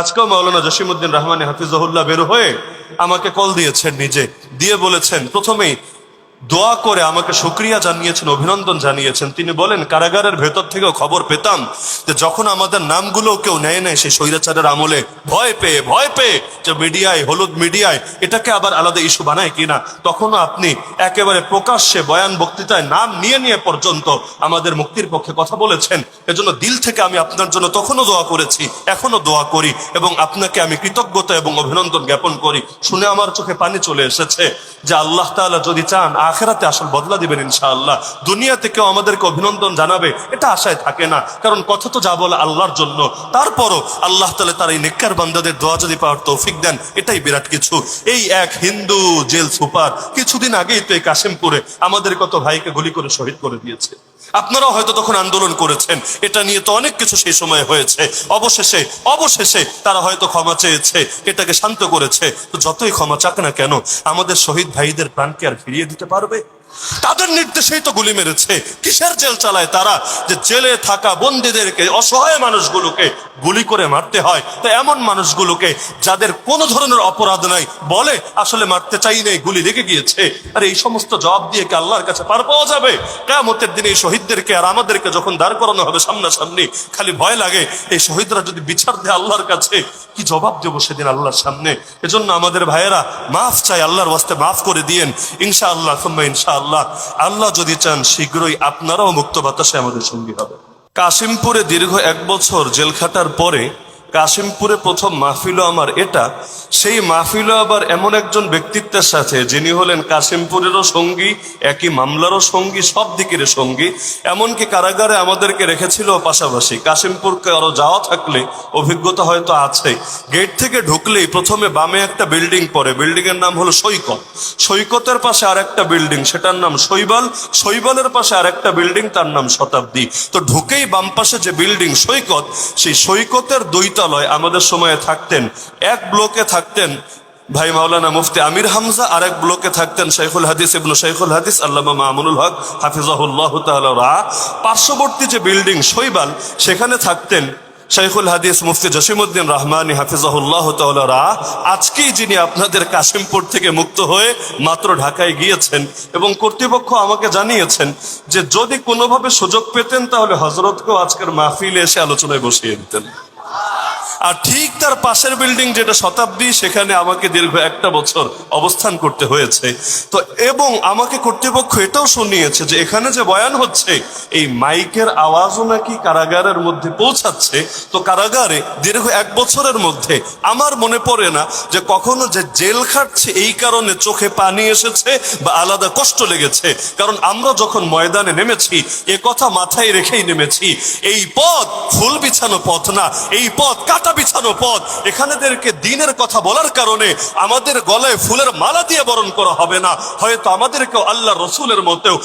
আজকেও মাওলানা জসিমুদ্দিন রহমানে হাফিজহুল্লাহ বের হয়ে আমাকে কল দিয়েছেন নিজে। দিয়ে বলেছেন প্রথমেই দোয়া করে আমাকে শুক্রিয়া জানিয়েছেন, অভিনন্দন জানিয়েছেন। তিনি বলেন, কারাগারের ভেতর থেকেও খবর পেতাম যে যখন আমাদের নামগুলো কেউ নেয় নেয় সেই স্বৈরাচারের আমলে ভয় পেয়ে ভয় পেয়ে যে মিডিয়ায়, হলুদ মিডিয়ায়, এটাকে আবার আলাদা ইস্যু বানায় কিনা তখনও আপনি একেবারে প্রকাশ্যে বয়ান বক্তৃতায় নাম নিয়ে নিয়ে পর্যন্ত আমাদের মুক্তির পক্ষে কথা বলেছেন। এজন্য দিল থেকে আমি আপনার জন্য তখনও দোয়া করেছি এখনও দোয়া করি এবং আপনাকে আমি কৃতজ্ঞতা এবং অভিনন্দন জ্ঞাপন করি। শুনে আমার চোখে পানি চলে এসেছে যে আল্লাহ তাআলা যদি চান আখেরাতে আসল বদলা দিবেন ইনশাআল্লাহ। দুনিয়াতে কেউ আমাদেরকে অভিনন্দন জানাবে, এটা আশায় থাকে না। কারণ কথা তো যা বলে আল্লাহর জন্য। তারপরও আল্লাহ তালে তার এই নেককার বান্দাদের দোয়া যদি পাওয়ার তৌফিক দেন, এটাই বিরাট কিছু। এই এক হিন্দু জেল সুপার কিছুদিন আগেই তো এই কাশিমপুরে আমাদের কত ভাইকে গুলি করে শহীদ করে দিয়েছে। আপনারাও হয়তো তখন আন্দোলন করেছেন। এটা নিয়ে তো অনেক কিছু সেই সময় হয়েছে। অবশেষে অবশেষে তারা হয়তো ক্ষমা চেয়েছে, এটাকে শান্ত করেছে। তো যতই ক্ষমা চাক না কেন, আমাদের শহীদ ভাইদের প্রাণকে আর ফিরিয়ে দিতে পারবে? তাদের নির্দেশেই তো গুলি মেরেছে। কিসের জেল চালায় তারা? যে জেলে থাকা বন্দীদেরকে, অসহায় মানুষগুলোকে গুলি করে মারতে হয়। তো এমন মানুষগুলোকে যাদের কোনো ধরনের অপরাধ নাই, বলে, আসলে মারতে চাই নাই, গুলি লেগে গিয়েছে। আর, এই সমস্ত জবাব দিয়ে কি আল্লাহর কাছে পার পাওয়া যাবে? কেমতের দিনে এই শহীদদেরকে আর আমাদেরকে যখন দাঁড় করানো হবে সামনাসামনি, খালি ভয় লাগে, এই শহীদরা যদি বিচার দেয় আল্লাহর কাছে, কি জবাব দেবো সেদিন আল্লাহর সামনে? এজন্য আমাদের ভাইয়েরা, মাফ চাই আল্লাহর ওয়াস্তে মাফ করে দিয়েন। ইনশা আল্লাহ ইনশা আল্লাহ আল্লাহ আল্লাহ যদি চান, শীঘ্রই আপনারাও মুক্ত বাতাসে আমাদের সঙ্গী হবে কাশিমপুরে দীর্ঘ এক বছর জেল খাটার পরে কাশিমপুরে প্রথম মাহফিল আমার এটা। সেই মাহফিল আবার এমন একজন ব্যক্তিত্বের সাথে, যিনি হলেন কাশিমপুরেরও সঙ্গী, একই মামলারও সঙ্গী, সব দিকের সঙ্গী। এমনকি কারাগারে আমাদেরকে রেখেছিল পাশাপাশি। কাশিমপুরকে আরও যাওয়া থাকলে অভিজ্ঞতা হয়তো আছে। গেট থেকে ঢুকলেই প্রথমে বামে একটা বিল্ডিং পড়ে। বিল্ডিং এর নাম হলো সৈকত। সৈকতের পাশে আর একটা বিল্ডিং, সেটার নাম শৈবাল। শৈবালের পাশে আর একটা বিল্ডিং, তার নাম শতাব্দী। তো ঢুকেই বাম পাশে যে বিল্ডিং সৈকত, সেই সৈকতের দুই তলায় আমাদের সময়ে থাকতেন, এক ব্লকে থাকতেন ভাই মাওলানা মুফতি আমির হামজা আর এক ব্লকে থাকতেন শেখুল হাদিস ইবনু শেখুল হাদিস, আল্লামা মামুনুল হক, হাফিজাহুল্লাহ তাআলা রা পার্শ্ববর্তী যে বিল্ডিং শৈবাল, সেখানে থাকতেন শাইখুল হাদিস মুফতি জসিমুদ্দিন রহমানি, হাফিজাহুল্লাহ তাআলা আজকেই যিনি আপনাদের কাশিমপুর থেকে মুক্ত হয়ে মাত্র ঢাকায় গিয়েছেন এবং কর্তৃপক্ষ আমাকে জানিয়েছেন যে যদি কোনোভাবে সুযোগ পেতেন তাহলে হজরতকেও আজকের মাহফিলে এসে আলোচনায় বসিয়ে দিতেন। আর ঠিক তার পাশের বিল্ডিং যেটা শতাব্দী, সেখানে আমাকে দীর্ঘ একটা বছর অবস্থান করতে হয়েছে। তো এবং আমাকে কর্তৃপক্ষ এটাও শুনিয়েছে যে এখানে যে বয়ান হচ্ছে, এই মাইকের আওয়াজও নাকি কারাগারের মধ্যে পৌঁছাচ্ছে। তো কারাগারে দীর্ঘ এক বছরের মধ্যে আমার মনে পড়ে না যে কখনো যে জেল খাটছে এই কারণে চোখে পানি এসেছে বা আলাদা কষ্ট লেগেছে। কারণ আমরা যখন ময়দানে নেমেছি, এ কথা মাথায় রেখেই নেমেছি। এই পথ ফুল বিছানো পথ না, এই পথ কাটা বিছানো পথ। এখানেদেরকে দিনের কথা বলার কারণে আমাদের গলায় ফুলের মালা দিয়ে বরণ করা হবে না। হয়তো আমাদেরকেও আল্লাহ রসুলের মতেও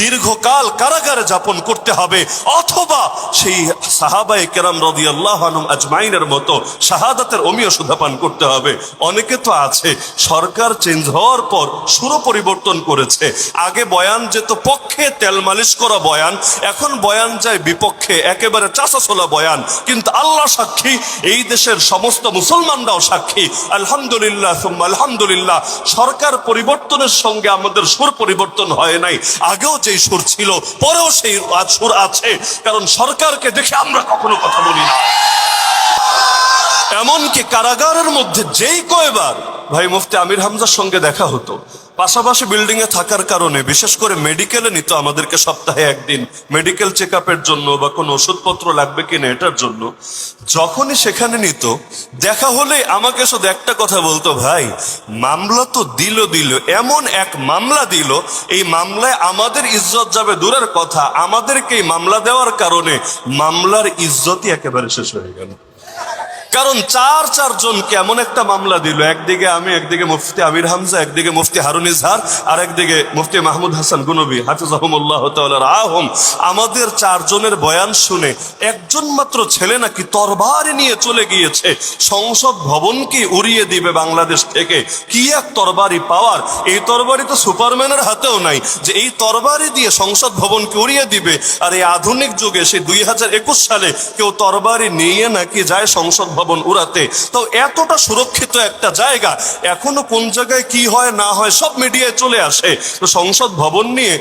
দীর্ঘকাল কারাগারে যাপন করতে হবে। অথবা সেই সাহাবাই কেরাম রদি আল্লাহ আজমাইনের মতো শাহাদাতের অমীয় সুধাপান করতে হবে। অনেকে তো আছে, সরকার চেঞ্জ হওয়ার পর সুর পরিবর্তন করেছে। আগে বয়ান যেত, পক্ষে তেল মালিশ করা বয়ান, এখন বয়ান যায় বিপক্ষে, একেবারে চাষাছোলা বয়ান। কিন্তু আল্লাহ সাক্ষী এই দেশের সমস্ত মুসলমানরাও সাক্ষী। আলহামদুলিল্লাহ আলহামদুলিল্লাহ। সরকার পরিবর্তনের সঙ্গে আমাদের সুর পরিবর্তন হয় নাই। আগেও যেই সুর ছিল, পরেও সেই সুর আছে। কারণ সরকারকে দেখে আমরা কখনো কথা বলি না। এমনকি কারাগারের মধ্যে যেই কয়বার ভাই মুফতি আমির হামজার সঙ্গে দেখা হতো। পাশাপাশি বিল্ডিং এ থাকার কারণে, বিশেষ করে মেডিকেলে নিত আমাদেরকে সপ্তাহে একদিন। মেডিকেল চেক জন্য বা কোনো ওষুধপত্র লাগবে কিনা এটার জন্য। যখনই সেখানে নিত, দেখা হলে আমাকে শুধু একটা কথা বলতো, ভাই, মামলা তো দিল দিল। এমন এক মামলা দিল, এই মামলায় আমাদের ইজ্জত যাবে দূরের কথা। আমাদেরকে এই মামলা দেওয়ার কারণে মামলার ইজ্জতই একেবারে শেষ হয়ে গেল। কারণ চার চার জনকে এমন একটা মামলা দিল, একদিকে আমি, একদিকে মুফতি আমির হামজা, একদিকে মুফতি হারুন ইজহার, আর একদিকে মুফতি মাহমুদ হাসান গুনবী হাফিজ আহমুল্লাহ আহম আমাদের চারজনের বয়ান শুনে একজন মাত্র ছেলে নাকি তরবারি নিয়ে চলে গিয়েছে। সংসদ ভবনকে উড়িয়ে দিবে বাংলাদেশ থেকে? কি এক তরবারি পাওয়ার? এই তরবারি তো সুপারম্যানের হাতেও নাই। যে এই তরবারি দিয়ে সংসদ ভবনকে উড়িয়ে দিবে? আর এই আধুনিক যুগে সেই দুই সালে কেউ তরবারি নিয়ে নাকি যায় সংসদ ভবন উড়াতে। তো এতটা সুরক্ষিত একটা জায়গা, এখনও কোন জায়গায় কি হয়, না হয়, সব মিডিয়ায় চলে আসে। তো সংসদ ভবন নিয়ে,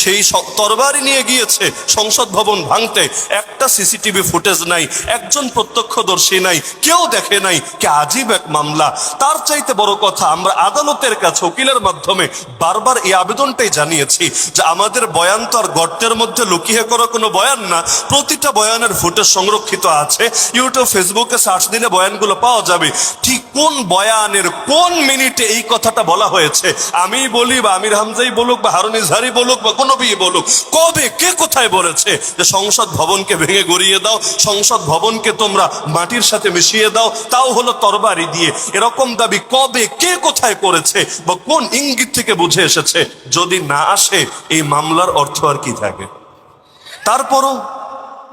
সেই তরবারি নিয়ে গিয়েছে সংসদ ভবন ভাঙতে। একটা সিসিটিভি ফুটেজ নাই, একজন প্রত্যক্ষদর্শী নাই, কেউ দেখে নাই, কে আজীব এক মামলা। তার চাইতে বড় কথা, আমরা আদালতের কাছে উকিলের মাধ্যমে বারবার এই আবেদনটাই জানিয়েছি যে আমাদের বয়ান তো আর গর্তের মধ্যে লুকিয়ে করা কোনো বয়ান না, প্রতিটা বয়ানের ফুটেজ সংরক্ষিত আছে। ইউটিউব ফেসবুকে সার্চ দিলে বয়ানগুলো পাওয়া যাবে। ঠিক কোন বয়ানের কোন মিনিটে এই কথাটা বলা হয়েছে? আমি বলি বা আমির হামজাই বলুক বা হারুন ইজহারি বলুক বা কোনো বি বলুক, কবে কে কোথায় বলেছে যে সংসদ ভবনকে ভেঙে গড়িয়ে দাও, সংসদ ভবনকে তোমরা মাটির সাথে মিশিয়ে দাও, তাও হলো তরবারি দিয়ে। এরকম দাবি কবে কে কোথায় করেছে বা কোন ইঙ্গিত থেকে বুঝে এসেছে? যদি না আসে, এই মামলার অর্থ আর কি থাকে? তারপরও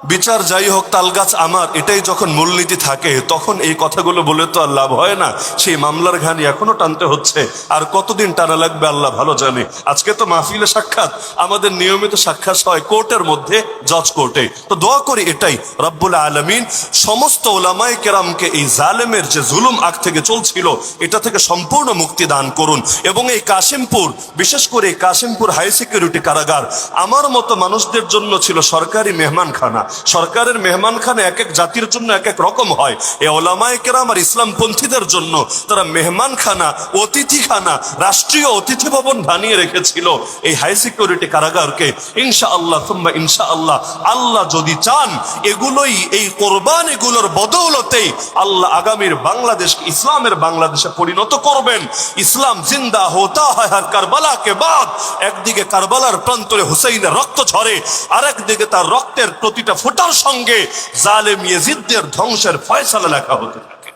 বিচার যাই হোক, তালগাছ আমার, এটাই যখন মূলনীতি থাকে, তখন এই কথাগুলো বলে তো আর লাভ হয় না। সেই মামলার ঘানি এখনও টানতে হচ্ছে। আর কতদিন টানা লাগবে আল্লাহ ভালো জানে। আজকে তো মাহফিলে সাক্ষাৎ। আমাদের নিয়মিত সাক্ষাৎ হয় কোর্টের মধ্যে, জজ কোর্টে। তো দোয়া করি এটাই, রব্বুল আলমিন। সমস্ত ওলামায় কেরামকে এই জালেমের যে জুলুম আগ থেকে চলছিল, এটা থেকে সম্পূর্ণ মুক্তি দান করুন। এবং এই কাশিমপুর, বিশেষ করে কাশিমপুর হাই সিকিউরিটি কারাগার, আমার মতো মানুষদের জন্য ছিল সরকারি মেহমানখানা। সরকারের মেহমানখানা এক এক জাতির জন্য এক এক রকম হয়। এ ওলামায় কেরাম আর ইসলামপন্থীদের জন্য তারা মেহমানখানা, অতিথিখানা, রাষ্ট্রীয় অতিথি ভবন বানিয়ে রেখেছিল। এই হাই সিকিউরিটি কারাগারকে ইনশা আল্লাহ তুম্বা ইনশা আল্লাহ আল্লাহ যদি চান, এগুলোই, এই কোরবান এগুলোর বদৌলতেই আল্লাহ আগামীর বাংলাদেশকে, ইসলামের বাংলাদেশে পরিণত করবেন। ইসলাম জিন্দা হোতা হয় আর কারবালাকে বাদ। একদিকে কারবালার প্রান্তরে হুসাইনের রক্ত ঝরে আর একদিকে তার রক্তের প্রতিটা ফোটার সঙ্গে জালেম ইয়েজিদদের ধ্বংসের ফয়সালা লেখা হতে থাকে।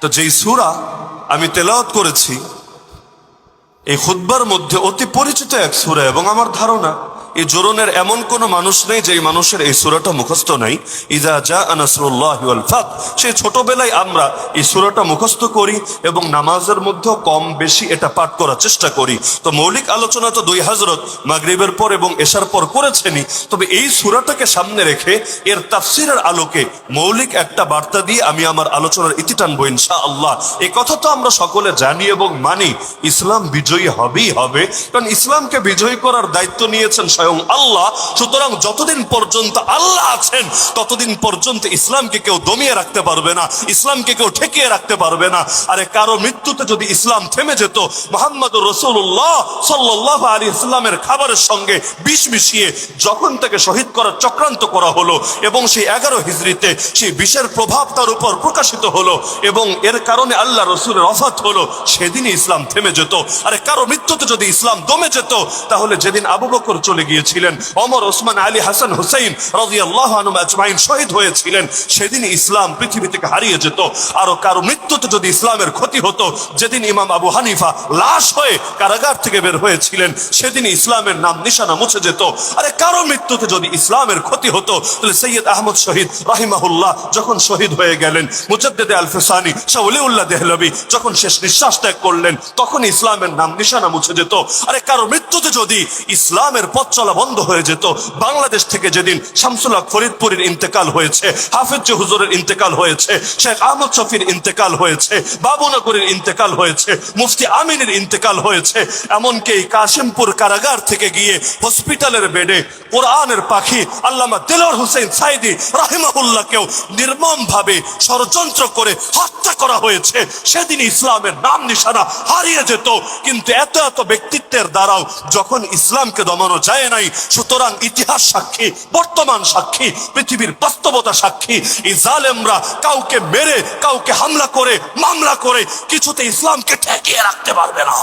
তো যেই সুরা আমি তেলাওয়াত করেছি, এই খুদ্বার মধ্যে অতি পরিচিত এক সুরা এবং আমার ধারণা এই জোরনের এমন কোন মানুষ নেই যে মানুষের এই সুরাটা মুখস্থ নাই। ইজা যা আনাসরুল্লাহ সেই ছোটবেলায় আমরা এই সুরাটা মুখস্থ করি এবং নামাজের মধ্যেও কম বেশি এটা পাঠ করার চেষ্টা করি। তো মৌলিক আলোচনা তো দুই হাজরত মাগরিবের পর এবং এশার পর করেছেনই। তবে এই সুরাটাকে সামনে রেখে এর তাফসিরের আলোকে মৌলিক একটা বার্তা দিয়ে আমি আমার আলোচনার ইতি টানবো ইনশা আল্লাহ এই কথা তো আমরা সকলে জানি এবং মানি, ইসলাম বিজয়ী হবেই হবে। কারণ ইসলামকে বিজয়ী করার দায়িত্ব নিয়েছেন স্বয়ং আল্লাহ, সুতরাং যতদিন পর্যন্ত আল্লাহ আছেন, ততদিন পর্যন্ত ইসলামকে কেউ দমিয়ে রাখতে পারবে না, ইসলামকে কেউ ঠেকিয়ে রাখতে পারবে না। আরে কারও মৃত্যুতে যদি ইসলাম থেমে যেত মোহাম্মদ রসুল্লাহ সাল্লাহ আলী ইসলামের খাবারের সঙ্গে বিষ মিশিয়ে যখন তাকে শহীদ করার চক্রান্ত করা হলো এবং সেই এগারো হিজড়িতে সেই বিষের প্রভাব তার উপর প্রকাশিত হলো এবং এর কারণে আল্লাহ রসুলের অফাত হলো, সেদিনই ইসলাম থেমে যেত। আরে কারও মৃত্যুতে যদি ইসলাম দমে যেত, তাহলে যেদিন আবু বকর চলে গিয়েছিলেন অমর ওসমান আলী হাসান হুসাইন রাজি আল্লাহ আজমাইন শহীদ হয়েছিলেন। সেদিন ইসলাম পৃথিবী থেকে হারিয়ে যেত। আরও কারও মৃত্যুতে যদি ইসলামের ক্ষতি হতো, যেদিন ইমাম আবু হানিফা লাশ হয়ে কারাগার থেকে বের হয়েছিলেন, সেদিন ইসলামের নাম নিশানা মুছে যেত। আরে কারও মৃত্যুতে যদি ইসলামের ক্ষতি হতো, তাহলে সৈয়দ আহমদ শহীদ রাহিমাহুল্লাহ যখন শহীদ হয়ে গেলেন, মুজাদ্দেদে আল ফেসানি শাউলিউল্লাহ দেহলবি যখন শেষ নিঃশ্বাস ত্যাগ করলেন, তখন ইসলামের নাম নিশানা মুছে যেত। আরে কারও মৃত্যুতে যদি ইসলামের পথ চলা বন্ধ হয়ে যেত। বাংলাদেশ থেকে যেদিন শামসুল হক ফরিদপুরের ইন্তেকাল হয়েছে, হাফিজ হুজুরের ইন্তেকাল হয়েছে, শেখ আহমদ শফির ইন্তেকাল হয়েছে, বাবুনগরের ইন্তেকাল হয়েছে, মুফতি আমিনের ইন্তেকাল হয়েছে, এমনকি এই কাশিমপুর কারাগার থেকে গিয়ে হসপিটালের বেডে কোরআনের পাখি আল্লামা দিলর হুসেন সাইদি রাহিমাহুল্লাহকেও নির্মম ভাবে ষড়যন্ত্র করে হত্যা করা হয়েছে। সেদিন ইসলামের নাম নিশানা হারিয়ে যেত, কিন্তু এত এত ব্যক্তিত্বের দ্বারাও যখন ইসলামকে দমানো যায় নাই। সুতরাং ইতিহাস সাক্ষী, বর্তমান সাক্ষী, পৃথিবীর বাস্তবতা সাক্ষী। এই জালেমরা কাউকে মেরে, কাউকে হামলা করে, মামলা করে কিছুতে ইসলামকে ঠেকিয়ে রাখতে পারবে না।